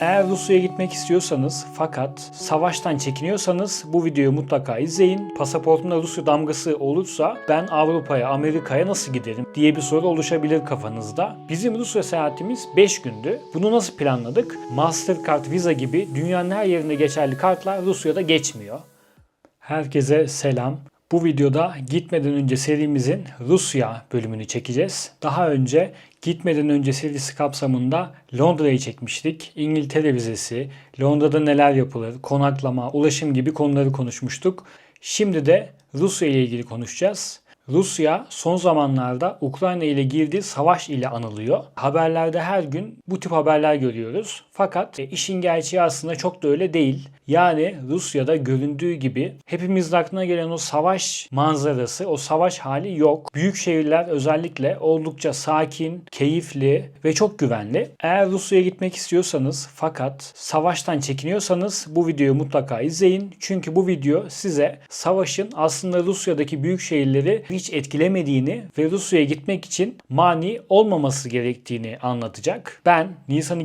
Eğer Rusya'ya gitmek istiyorsanız fakat savaştan çekiniyorsanız bu videoyu mutlaka izleyin. Pasaportumda Rusya damgası olursa ben Avrupa'ya, Amerika'ya nasıl giderim diye bir soru oluşabilir kafanızda. Bizim Rusya seyahatimiz 5 gündü. Bunu nasıl planladık? Mastercard, Visa gibi dünyanın her yerinde geçerli kartlar Rusya'da geçmiyor. Herkese selam. Bu videoda gitmeden önce serimizin Rusya bölümünü çekeceğiz. Daha önce gitmeden önce serisi kapsamında Londra'yı çekmiştik. İngiltere vizesi, Londra'da neler yapılır, konaklama, ulaşım gibi konuları konuşmuştuk. Şimdi de Rusya ile ilgili konuşacağız. Rusya son zamanlarda Ukrayna ile girdiği savaş ile anılıyor. Haberlerde her gün bu tip haberler görüyoruz. Fakat e, işin gerçeği aslında çok da öyle değil. Yani Rusya'da göründüğü gibi hepimizin aklına gelen o savaş manzarası, o savaş hali yok. Büyük şehirler özellikle oldukça sakin, keyifli ve çok güvenli. Eğer Rusya'ya gitmek istiyorsanız fakat savaştan çekiniyorsanız bu videoyu mutlaka izleyin. Çünkü bu video size savaşın aslında Rusya'daki büyük şehirleri hiç etkilemediğini ve Rusya'ya gitmek için mani olmaması gerektiğini anlatacak. Ben Nisan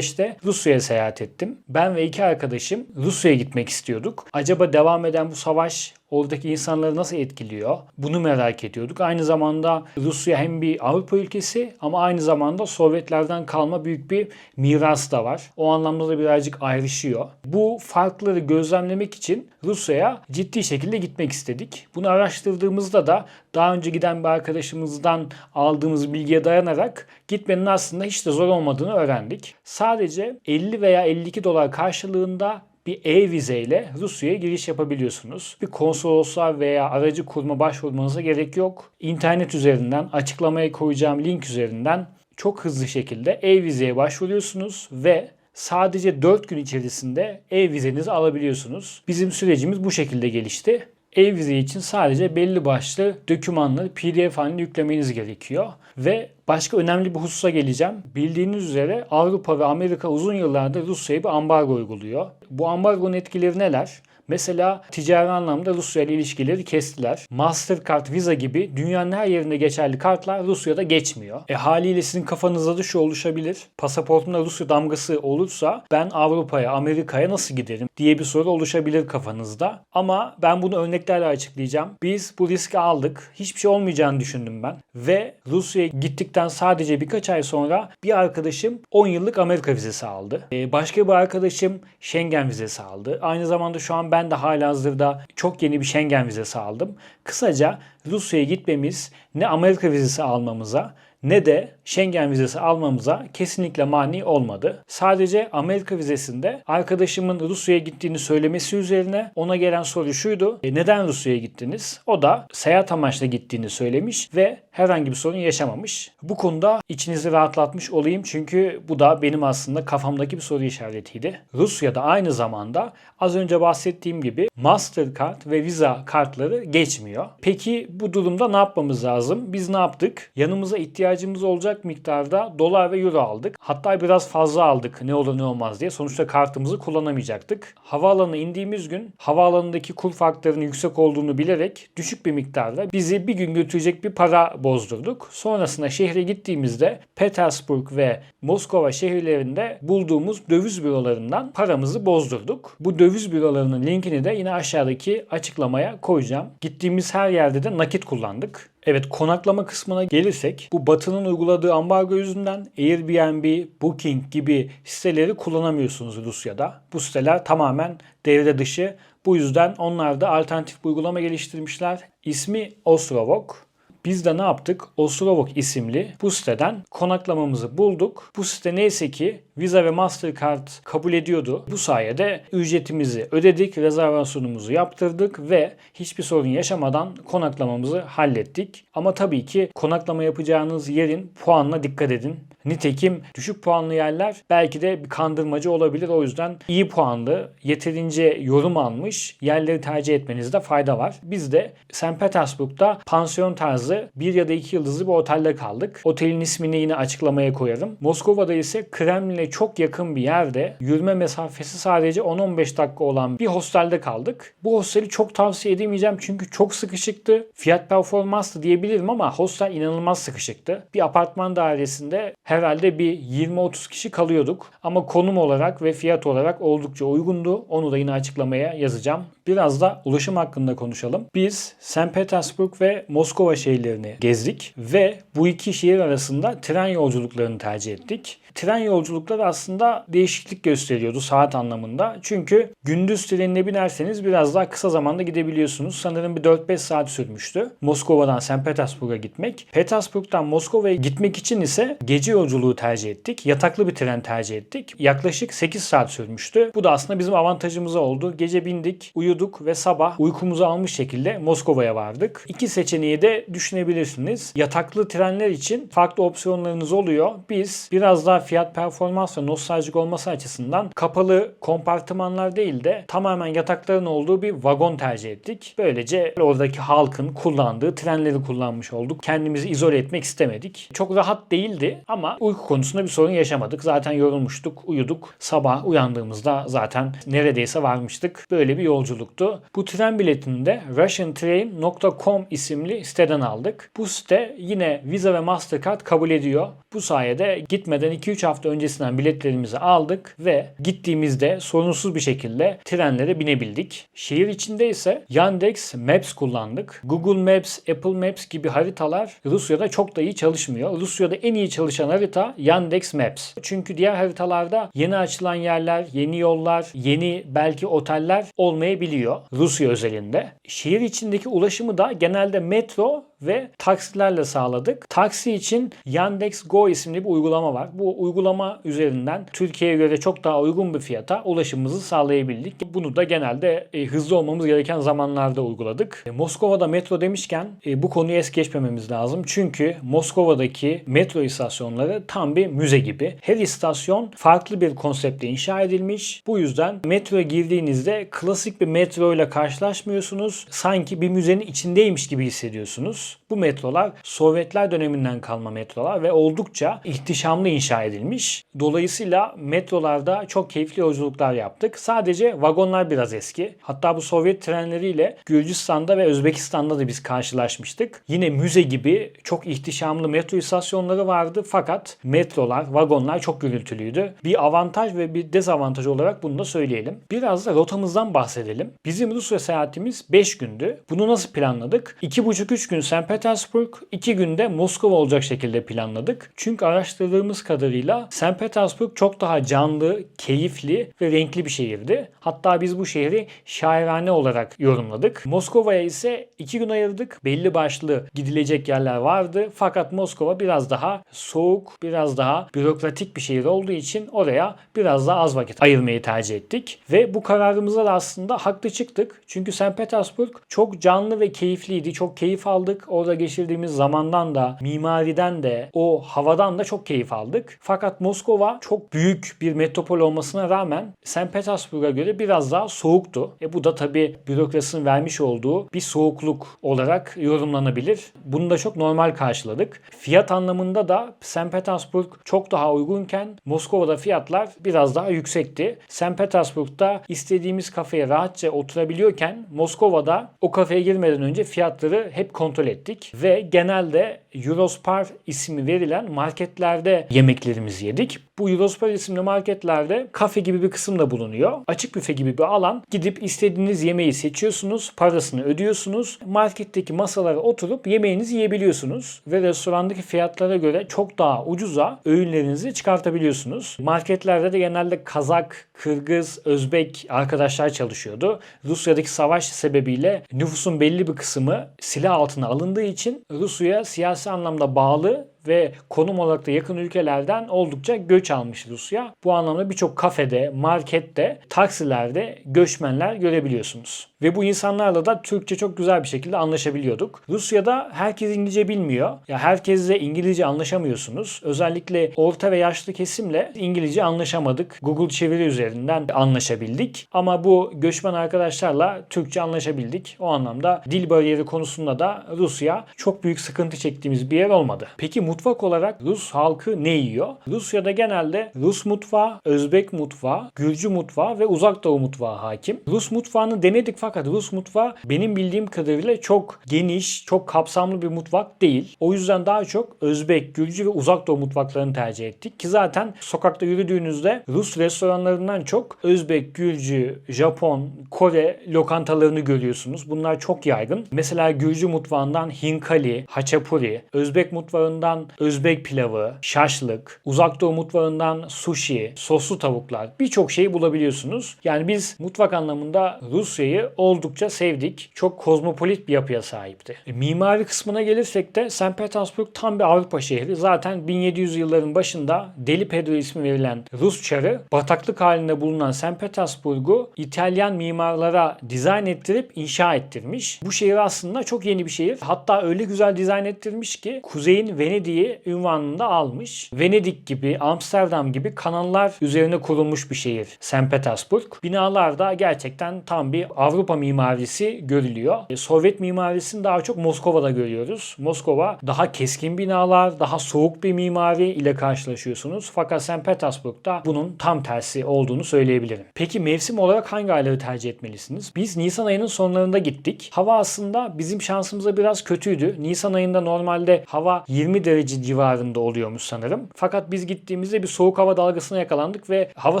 2025'te Rusya'ya seyahat ettim. Ben ve iki arkadaşım Rusya'ya gitmek istiyorduk. Acaba devam eden bu savaş oradaki insanları nasıl etkiliyor? Bunu merak ediyorduk. Aynı zamanda Rusya hem bir Avrupa ülkesi ama aynı zamanda Sovyetlerden kalma büyük bir miras da var. O anlamda da birazcık ayrışıyor. Bu farkları gözlemlemek için Rusya'ya ciddi şekilde gitmek istedik. Bunu araştırdığımızda da daha önce giden bir arkadaşımızdan aldığımız bilgiye dayanarak gitmenin aslında hiç de zor olmadığını öğrendik. Sadece 50 veya 52 dolar karşılığında bir e-vize ile Rusya'ya giriş yapabiliyorsunuz. Bir konsolosluğa veya aracı kurma başvurmanıza gerek yok. İnternet üzerinden açıklamaya koyacağım link üzerinden çok hızlı şekilde e-vizeye başvuruyorsunuz ve sadece 4 gün içerisinde e-vizenizi alabiliyorsunuz. Bizim sürecimiz bu şekilde gelişti. E-vize için sadece belli başlı dokümanları PDF halinde yüklemeniz gerekiyor. Ve başka önemli bir hususa geleceğim. Bildiğiniz üzere Avrupa ve Amerika uzun yıllardır Rusya'ya bir ambargo uyguluyor. Bu ambargonun etkileri neler? Mesela ticari anlamda Rusya ile ilişkileri kestiler. Mastercard, Visa gibi dünyanın her yerinde geçerli kartlar Rusya'da geçmiyor. E haliyle sizin kafanızda da şu oluşabilir. Pasaportumda Rusya damgası olursa ben Avrupa'ya, Amerika'ya nasıl giderim diye bir soru oluşabilir kafanızda. Ama ben bunu örneklerle açıklayacağım. Biz bu riski aldık. Hiçbir şey olmayacağını düşündüm ben. Ve Rusya'ya gittikten sadece birkaç ay sonra bir arkadaşım 10 yıllık Amerika vizesi aldı. E, başka bir arkadaşım Schengen vizesi aldı. Aynı zamanda şu an ben de halihazırda çok yeni bir Schengen vizesi aldım. Kısaca Rusya'ya gitmemiz ne Amerika vizesi almamıza ne de Schengen vizesi almamıza kesinlikle mani olmadı. Sadece Amerika vizesinde arkadaşımın Rusya'ya gittiğini söylemesi üzerine ona gelen soru şuydu. E, neden Rusya'ya gittiniz? O da seyahat amaçlı gittiğini söylemiş ve herhangi bir sorun yaşamamış. Bu konuda içinizi rahatlatmış olayım çünkü bu da benim aslında kafamdaki bir soru işaretiydi. Rusya'da aynı zamanda az önce bahsettiğim gibi Mastercard ve Visa kartları geçmiyor. Peki bu durumda ne yapmamız lazım? Biz ne yaptık? Yanımıza ihtiyacımız olacak miktarda dolar ve euro aldık. Hatta biraz fazla aldık ne olur ne olmaz diye. Sonuçta kartımızı kullanamayacaktık. Havaalanına indiğimiz gün havaalanındaki kur farklarının yüksek olduğunu bilerek düşük bir miktarda bizi bir gün götürecek bir para bozdurduk. Sonrasında şehre gittiğimizde Petersburg ve Moskova şehirlerinde bulduğumuz döviz bürolarından paramızı bozdurduk. Bu döviz bürolarının linkini de yine aşağıdaki açıklamaya koyacağım. Gittiğimiz her yerde de nakit kullandık. Evet konaklama kısmına gelirsek bu Batı'nın uyguladığı ambargo yüzünden Airbnb, Booking gibi siteleri kullanamıyorsunuz Rusya'da. Bu siteler tamamen devre dışı. Bu yüzden onlar da alternatif bir uygulama geliştirmişler. İsmi Ostrovok. Biz de ne yaptık? Ostrovok isimli bu siteden konaklamamızı bulduk. Bu site neyse ki Visa ve Mastercard kabul ediyordu. Bu sayede ücretimizi ödedik, rezervasyonumuzu yaptırdık ve hiçbir sorun yaşamadan konaklamamızı hallettik. Ama tabii ki konaklama yapacağınız yerin puanına dikkat edin. Nitekim düşük puanlı yerler belki de bir kandırmacı olabilir. O yüzden iyi puanlı, yeterince yorum almış yerleri tercih etmenizde fayda var. Biz de St. Petersburg'da pansiyon tarzı bir ya da iki yıldızlı bir otelde kaldık. Otelin ismini yine açıklamaya koyarım. Moskova'da ise Kremlin'e çok yakın bir yerde yürüme mesafesi sadece 10-15 dakika olan bir hostelde kaldık. Bu hosteli çok tavsiye edemeyeceğim çünkü çok sıkışıktı. Fiyat performanslı diyebilirim ama hostel inanılmaz sıkışıktı. Bir apartman dairesinde herhalde bir 20-30 kişi kalıyorduk. Ama konum olarak ve fiyat olarak oldukça uygundu. Onu da yine açıklamaya yazacağım. Biraz da ulaşım hakkında konuşalım. Biz St. Petersburg ve Moskova şehirlerini gezdik ve bu iki şehir arasında tren yolculuklarını tercih ettik. Tren yolculukları aslında değişiklik gösteriyordu saat anlamında. Çünkü gündüz trenine binerseniz biraz daha kısa zamanda gidebiliyorsunuz. Sanırım bir 4-5 saat sürmüştü. Moskova'dan St. Petersburg'a gitmek. Petersburg'dan Moskova'ya gitmek için ise gece yolculuğu tercih ettik. Yataklı bir tren tercih ettik. Yaklaşık 8 saat sürmüştü. Bu da aslında bizim avantajımız oldu. Gece bindik, uyuduk ve sabah uykumuzu almış şekilde Moskova'ya vardık. İki seçeneği de düşünebilirsiniz. Yataklı trenler için farklı opsiyonlarınız oluyor. Biz biraz daha fiyat performans ve nostaljik olması açısından kapalı kompartımanlar değil de tamamen yatakların olduğu bir vagon tercih ettik. Böylece oradaki halkın kullandığı trenleri kullanmış olduk. Kendimizi izole etmek istemedik. Çok rahat değildi ama uyku konusunda bir sorun yaşamadık. Zaten yorulmuştuk, uyuduk. Sabah uyandığımızda zaten neredeyse varmıştık. Böyle bir yolculuktu. Bu tren biletini de russiantrain.com isimli siteden aldık. Bu site yine Visa ve Mastercard kabul ediyor. Bu sayede gitmeden 2-3 hafta öncesinden biletlerimizi aldık ve gittiğimizde sorunsuz bir şekilde trenlere binebildik. Şehir içinde ise Yandex Maps kullandık. Google Maps, Apple Maps gibi haritalar Rusya'da çok da iyi çalışmıyor. Rusya'da en iyi çalışan harita Yandex Maps. Çünkü diğer haritalarda yeni açılan yerler, yeni yollar, yeni belki oteller olmayabiliyor Rusya özelinde. Şehir içindeki ulaşımı da genelde metro ve taksilerle sağladık. Taksi için Yandex Go isimli bir uygulama var. Bu uygulama üzerinden Türkiye'ye göre çok daha uygun bir fiyata ulaşımımızı sağlayabildik. Bunu da genelde e, hızlı olmamız gereken zamanlarda uyguladık. E, Moskova'da metro demişken e, bu konuyu es geçmememiz lazım. Çünkü Moskova'daki metro istasyonları tam bir müze gibi. Her istasyon farklı bir konseptle inşa edilmiş. Bu yüzden metroya girdiğinizde klasik bir metro ile karşılaşmıyorsunuz. Sanki bir müzenin içindeymiş gibi hissediyorsunuz. Bu metrolar Sovyetler döneminden kalma metrolar ve oldukça ihtişamlı inşa edilmiş. Dolayısıyla metrolarda çok keyifli yolculuklar yaptık. Sadece vagonlar biraz eski. Hatta bu Sovyet trenleriyle Gürcistan'da ve Özbekistan'da da biz karşılaşmıştık. Yine müze gibi çok ihtişamlı metro istasyonları vardı fakat metrolar, vagonlar çok gürültülüydü. Bir avantaj ve bir dezavantaj olarak bunu da söyleyelim. Biraz da rotamızdan bahsedelim. Bizim Rusya seyahatimiz 5 gündü. Bunu nasıl planladık? 2,5-3 gün St. Petersburg, 2 günde Moskova olacak şekilde planladık. Çünkü araştırdığımız kadarıyla St. Petersburg çok daha canlı, keyifli ve renkli bir şehirdi. Hatta biz bu şehri şairane olarak yorumladık. Moskova'ya ise 2 gün ayırdık. Belli başlı gidilecek yerler vardı. Fakat Moskova biraz daha soğuk, biraz daha bürokratik bir şehir olduğu için oraya biraz daha az vakit ayırmayı tercih ettik. Ve bu kararımıza da aslında haklı çıktık. Çünkü St. Petersburg çok canlı ve keyifliydi. Çok keyif aldık. Orada geçirdiğimiz zamandan da, mimariden de, o havadan da çok keyif aldık. Fakat Moskova çok büyük bir metropol olmasına rağmen St. Petersburg'a göre biraz daha soğuktu. E bu da tabii bürokrasinin vermiş olduğu bir soğukluk olarak yorumlanabilir. Bunu da çok normal karşıladık. Fiyat anlamında da St. Petersburg çok daha uygunken Moskova'da fiyatlar biraz daha yüksekti. St. Petersburg'da istediğimiz kafeye rahatça oturabiliyorken Moskova'da o kafeye girmeden önce fiyatları hep kontrol ettik ve genelde Eurospar ismi verilen marketlerde yemeklerimizi yedik. Bu Eurospar isimli marketlerde kafe gibi bir kısım da bulunuyor. Açık büfe gibi bir alan. Gidip istediğiniz yemeği seçiyorsunuz, parasını ödüyorsunuz. Marketteki masalara oturup yemeğinizi yiyebiliyorsunuz ve restorandaki fiyatlara göre çok daha ucuza öğünlerinizi çıkartabiliyorsunuz. Marketlerde de genelde Kazak, Kırgız, Özbek arkadaşlar çalışıyordu. Rusya'daki savaş sebebiyle nüfusun belli bir kısmı silah altına alındığı için Rusya siyasi anlamda bağlı ve konum olarak da yakın ülkelerden oldukça göç almış Rusya. Bu anlamda birçok kafede, markette, taksilerde göçmenler görebiliyorsunuz. Ve bu insanlarla da Türkçe çok güzel bir şekilde anlaşabiliyorduk. Rusya'da herkes İngilizce bilmiyor. Ya herkesle İngilizce anlaşamıyorsunuz. Özellikle orta ve yaşlı kesimle İngilizce anlaşamadık. Google çeviri üzerinden anlaşabildik. Ama bu göçmen arkadaşlarla Türkçe anlaşabildik. O anlamda dil bariyeri konusunda da Rusya çok büyük sıkıntı çektiğimiz bir yer olmadı. Peki mutfak olarak Rus halkı ne yiyor? Rusya'da genelde Rus mutfağı, Özbek mutfağı, Gürcü mutfağı ve Uzak Doğu mutfağı hakim. Rus mutfağını denedik fakat Rus mutfağı benim bildiğim kadarıyla çok geniş, çok kapsamlı bir mutfak değil. O yüzden daha çok Özbek, Gürcü ve Uzak Doğu mutfaklarını tercih ettik. Ki zaten sokakta yürüdüğünüzde Rus restoranlarından çok Özbek, Gürcü, Japon, Kore lokantalarını görüyorsunuz. Bunlar çok yaygın. Mesela Gürcü mutfağından hinkali, haçapuri, Özbek mutfağından Özbek pilavı, şaşlık, Uzak Doğu mutfağından sushi, soslu tavuklar birçok şeyi bulabiliyorsunuz. Yani biz mutfak anlamında Rusya'yı oldukça sevdik. Çok kozmopolit bir yapıya sahipti. E, mimari kısmına gelirsek de St. Petersburg tam bir Avrupa şehri. Zaten 1700 yılların başında Deli Pedro ismi verilen Rus çarı bataklık halinde bulunan St. Petersburg'u İtalyan mimarlara dizayn ettirip inşa ettirmiş. Bu şehir aslında çok yeni bir şehir. Hatta öyle güzel dizayn ettirmiş ki kuzeyin Venedik'i ünvanını da almış. Venedik gibi, Amsterdam gibi kanallar üzerine kurulmuş bir şehir St. Petersburg. Binalar da gerçekten tam bir Avrupa mimarisi görülüyor. E, Sovyet mimarisini daha çok Moskova'da görüyoruz. Moskova daha keskin binalar, daha soğuk bir mimari ile karşılaşıyorsunuz. Fakat St. Petersburg'da bunun tam tersi olduğunu söyleyebilirim. Peki mevsim olarak hangi ayları tercih etmelisiniz? Biz Nisan ayının sonlarında gittik. Hava aslında bizim şansımıza biraz kötüydü. Nisan ayında normalde hava 20 derece civarında oluyormuş sanırım. Fakat biz gittiğimizde bir soğuk hava dalgasına yakalandık ve hava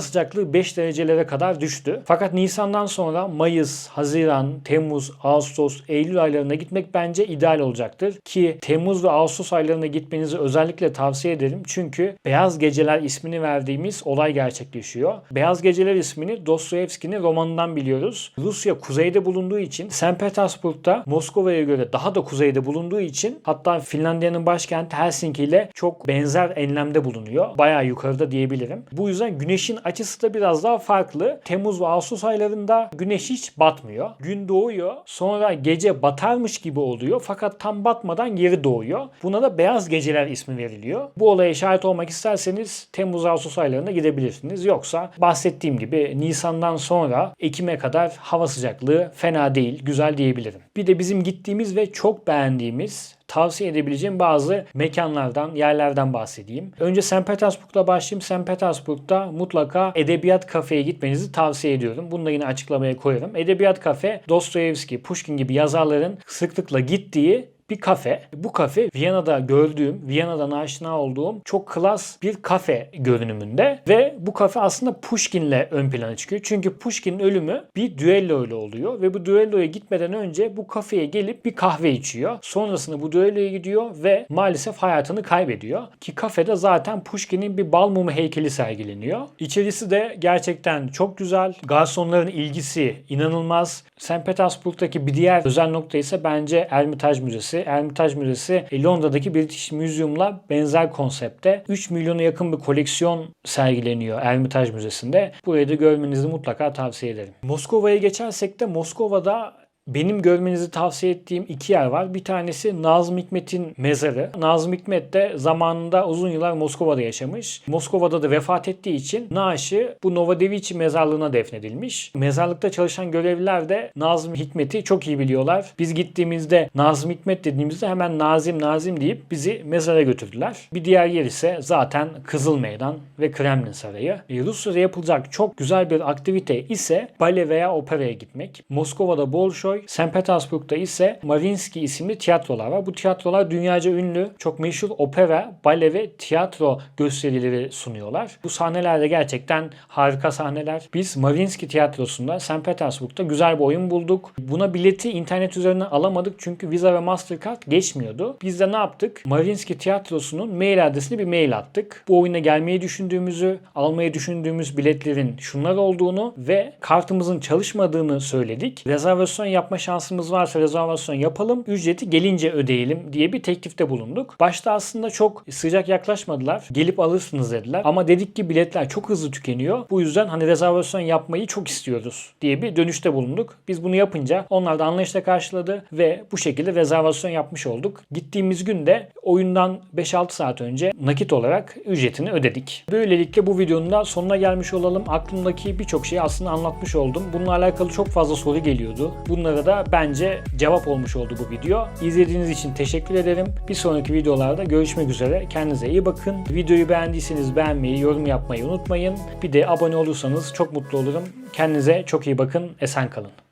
sıcaklığı 5 derecelere kadar düştü. Fakat Nisan'dan sonra Mayıs, Haziran, Temmuz, Ağustos, Eylül aylarına gitmek bence ideal olacaktır. Ki Temmuz ve Ağustos aylarına gitmenizi özellikle tavsiye ederim. Çünkü Beyaz Geceler ismini verdiğimiz olay gerçekleşiyor. Beyaz Geceler ismini Dostoyevski'nin romanından biliyoruz. Rusya kuzeyde bulunduğu için St. Petersburg'da Moskova'ya göre daha da kuzeyde bulunduğu için hatta Finlandiya'nın başkenti Helsinki ile çok benzer enlemde bulunuyor. Bayağı yukarıda diyebilirim. Bu yüzden güneşin açısı da biraz daha farklı. Temmuz ve Ağustos aylarında güneş hiç batmıyor. Gün doğuyor. Sonra gece batarmış gibi oluyor. Fakat tam batmadan geri doğuyor. Buna da beyaz geceler ismi veriliyor. Bu olaya şahit olmak isterseniz Temmuz Ağustos aylarında gidebilirsiniz. Yoksa bahsettiğim gibi Nisan'dan sonra Ekim'e kadar hava sıcaklığı fena değil, güzel diyebilirim. Bir de bizim gittiğimiz ve çok beğendiğimiz tavsiye edebileceğim bazı mekanlardan, yerlerden bahsedeyim. Önce St. Petersburg'da başlayayım. St. Petersburg'da mutlaka Edebiyat Kafe'ye gitmenizi tavsiye ediyorum. Bunu da yine açıklamaya koyarım. Edebiyat Kafe, Dostoyevski, Pushkin gibi yazarların sıklıkla gittiği bir kafe. Bu kafe Viyana'da gördüğüm, Viyana'dan aşina olduğum çok klas bir kafe görünümünde ve bu kafe aslında Pushkin'le ön plana çıkıyor. Çünkü Pushkin'in ölümü bir düello ile oluyor ve bu düelloya gitmeden önce bu kafeye gelip bir kahve içiyor. Sonrasında bu düelloya gidiyor ve maalesef hayatını kaybediyor. Ki kafede zaten Pushkin'in bir bal mumu heykeli sergileniyor. İçerisi de gerçekten çok güzel. Garsonların ilgisi inanılmaz. St. Petersburg'daki bir diğer özel nokta ise bence Ermitaj Müzesi. Ermitaj Müzesi e, Londra'daki British Museum'la benzer konsepte 3 milyona yakın bir koleksiyon sergileniyor Ermitaj Müzesi'nde. Burayı da görmenizi mutlaka tavsiye ederim. Moskova'ya geçersek de Moskova'da benim görmenizi tavsiye ettiğim iki yer var. Bir tanesi Nazım Hikmet'in mezarı. Nazım Hikmet de zamanında uzun yıllar Moskova'da yaşamış. Moskova'da da vefat ettiği için naaşı bu Novodeviçi mezarlığına defnedilmiş. Mezarlıkta çalışan görevliler de Nazım Hikmet'i çok iyi biliyorlar. Biz gittiğimizde Nazım Hikmet dediğimizde hemen Nazım Nazım deyip bizi mezara götürdüler. Bir diğer yer ise zaten Kızıl Meydan ve Kremlin Sarayı. E, Rusya'da yapılacak çok güzel bir aktivite ise bale veya operaya gitmek. Moskova'da Bolşoy Bolşoy. St. Petersburg'da ise Mariinsky isimli tiyatrolar var. Bu tiyatrolar dünyaca ünlü, çok meşhur opera, bale ve tiyatro gösterileri sunuyorlar. Bu sahneler de gerçekten harika sahneler. Biz Mariinsky tiyatrosunda St. Petersburg'da güzel bir oyun bulduk. Buna bileti internet üzerinden alamadık çünkü Visa ve Mastercard geçmiyordu. Biz de ne yaptık? Mariinsky tiyatrosunun mail adresine bir mail attık. Bu oyuna gelmeyi düşündüğümüzü, almayı düşündüğümüz biletlerin şunlar olduğunu ve kartımızın çalışmadığını söyledik. Rezervasyon yap yapma şansımız varsa rezervasyon yapalım, ücreti gelince ödeyelim diye bir teklifte bulunduk. Başta aslında çok sıcak yaklaşmadılar. Gelip alırsınız dediler. Ama dedik ki biletler çok hızlı tükeniyor. Bu yüzden hani rezervasyon yapmayı çok istiyoruz diye bir dönüşte bulunduk. Biz bunu yapınca onlar da anlayışla karşıladı ve bu şekilde rezervasyon yapmış olduk. Gittiğimiz gün de oyundan 5-6 saat önce nakit olarak ücretini ödedik. Böylelikle bu videonun da sonuna gelmiş olalım. Aklımdaki birçok şeyi aslında anlatmış oldum. Bununla alakalı çok fazla soru geliyordu. Bunları sorulara da bence cevap olmuş oldu bu video. İzlediğiniz için teşekkür ederim. Bir sonraki videolarda görüşmek üzere. Kendinize iyi bakın. Videoyu beğendiyseniz beğenmeyi, yorum yapmayı unutmayın. Bir de abone olursanız çok mutlu olurum. Kendinize çok iyi bakın. Esen kalın.